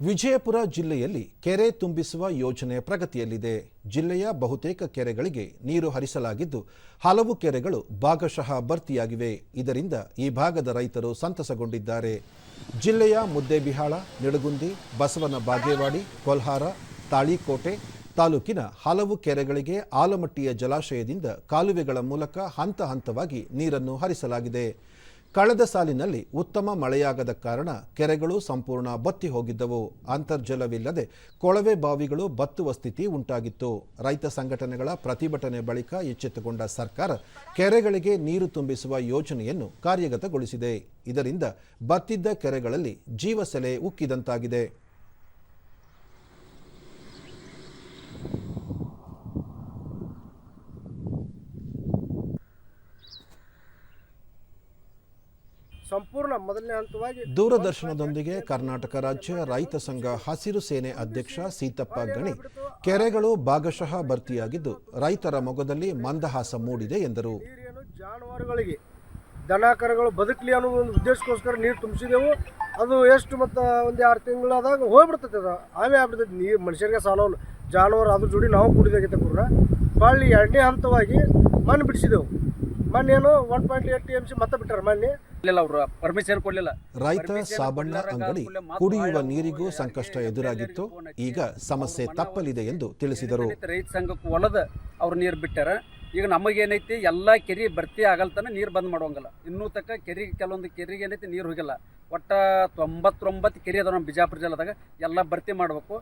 ವಿಜಯಪುರ ಜಿಲ್ಲೆಯಲ್ಲಿ ಕೆರೆ ತುಂಬಿಸುವ ಯೋಜನೆ ಪ್ರಗತಿಯಲ್ಲಿದೆ. ಜಿಲ್ಲೆಯ ಬಹುತೇಕ ಕೆರೆಗಳಿಗೆ ನೀರು ಹರಿಸಲಾಗಿದ್ದು, ಹಲವು ಕೆರೆಗಳು ಭಾಗಶಃ ಭರ್ತಿಯಾಗಿವೆ. ಇದರಿಂದ ಈ ಭಾಗದ ರೈತರು ಸಂತಸಗೊಂಡಿದ್ದಾರೆ. ಜಿಲ್ಲೆಯ ಮುದ್ದೇಬಿಹಾಳ, ನಿಡಗುಂದಿ, ಬಸವನ ಬಾಗೇವಾಡಿ, ಕೊಲ್ಹಾರ, ತಾಳಿಕೋಟೆ ತಾಲೂಕಿನ ಹಲವು ಕೆರೆಗಳಿಗೆ ಆಲಮಟ್ಟಿಯ ಜಲಾಶಯದಿಂದ ಕಾಲುವೆಗಳ ಮೂಲಕ ಹಂತ ಹಂತವಾಗಿ ನೀರನ್ನು ಹರಿಸಲಾಗಿದೆ. ಕಳೆದ ಸಾಲಿನಲ್ಲಿ ಉತ್ತಮ ಮಳೆಯಾಗದ ಕಾರಣ ಕೆರೆಗಳು ಸಂಪೂರ್ಣ ಬತ್ತಿ ಹೋಗಿದ್ದವು. ಅಂತರ್ಜಲವಿಲ್ಲದೆ ಕೊಳವೆ ಬಾವಿಗಳು ಬತ್ತುವ ಸ್ಥಿತಿ ಉಂಟಾಗಿತ್ತು. ರೈತ ಸಂಘಟನೆಗಳ ಪ್ರತಿಭಟನೆ ಬಳಿಕ ಎಚ್ಚೆತ್ತುಕೊಂಡ ಸರ್ಕಾರ ಕೆರೆಗಳಿಗೆ ನೀರು ತುಂಬಿಸುವ ಯೋಜನೆಯನ್ನು ಕಾರ್ಯಗತಗೊಳಿಸಿದೆ. ಇದರಿಂದ ಬತ್ತಿದ್ದ ಕೆರೆಗಳಲ್ಲಿ ಜೀವಸೆಲೆ ಉಕ್ಕಿದಂತಾಗಿದೆ. ಸಂಪೂರ್ಣ ಮೊದಲನೇ ಹಂತವಾಗಿ ದೂರದರ್ಶನದೊಂದಿಗೆ ಕರ್ನಾಟಕ ರಾಜ್ಯ ರೈತ ಸಂಘ ಹಸಿರು ಸೇನೆ ಅಧ್ಯಕ್ಷ ಸೀತಪ್ಪ ಗಣಿ ಕೆರೆಗಳು ಭಾಗಶಃ ಭರ್ತಿಯಾಗಿದ್ದು ರೈತರ ಮೊಗದಲ್ಲಿ ಮಂದಹಾಸ ಮೂಡಿದೆ ಎಂದರು. ಜಾನುವಾರುಗಳಿಗೆ ದನ ಕರುಗಳು ಬದುಕಲಿ ಅನ್ನೋ ಒಂದು ಉದ್ದೇಶಕ್ಕೋಸ್ಕರ ನೀರು ತುಂಬಿಸಿದೆವು. ಅದು ಎಷ್ಟು ಮತ್ತು ಒಂದು ಎರಡು ತಿಂಗಳಾದಾಗ ಹೋಗ್ಬಿಡ್ತೈತೆ ಅದು. ಆಮೇಲೆ ಆಗ್ಬಿಡ್ತೈತೆ. ನೀರು ಮನುಷ್ಯರಿಗೆ ಸಾಲವಲ್ಲ ಜಾನುವಾರು ಅದ್ರ ಜೋಡಿ ನಾವು ಕುಡಿದಾಗೈತೆ ಕೂಡ ಬಳ್ಳಿ ಎರಡನೇ ಹಂತವಾಗಿ ಮಣ್ಣು ಬಿಡಿಸಿದೆವು. ಮಣ್ಣೇನು one point eight T M C ಮತ್ತೆ ಬಿಟ್ಟಾರ ಅವರು ಪರ್ಮಿಷನ್ ಕೊಡ್ಲಿಲ್ಲ. ರೈತ ಸಾಬಣ್ಣ ಅಂಗಡಿ ಕುಡಿಯುವ ನೀರಿಗೂ ಸಂಕಷ್ಟ ಎದುರಾಗಿತ್ತು. ಈಗ ಸಮಸ್ಯೆ ತಪ್ಪಲಿದೆ ಎಂದು ತಿಳಿಸಿದರು. ರೈತ ಸಂಘಕ್ಕೆ ಒಲದ ಅವ್ರು ನೀರು ಬಿಟ್ಟಾರ. ಈಗ ನಮಗೇನೈತಿ ಎಲ್ಲ ಕೆರೆ ಭರ್ತಿ ಆಗಲ್ತಾನೆ ನೀರು ಬಂದ್ ಮಾಡೋಂಗಿಲ್ಲ ಇನ್ನೂ ತಕ್ಕ ಕೆರೆ ಕೆಲವೊಂದು ಕೆರೆಗೆ ಏನೈತಿ ನೀರು ಹೋಗಿಲ್ಲ. ಒಟ್ಟ ತೊಂಬತ್ತೊಂಬತ್ತು ಕೆರೆ ಅದಾವ ನಮ್ಮ ಬಿಜಾಪುರ ಜಿಲ್ಲೆದಾಗ. ಎಲ್ಲ ಭರ್ತಿ ಮಾಡಬೇಕು.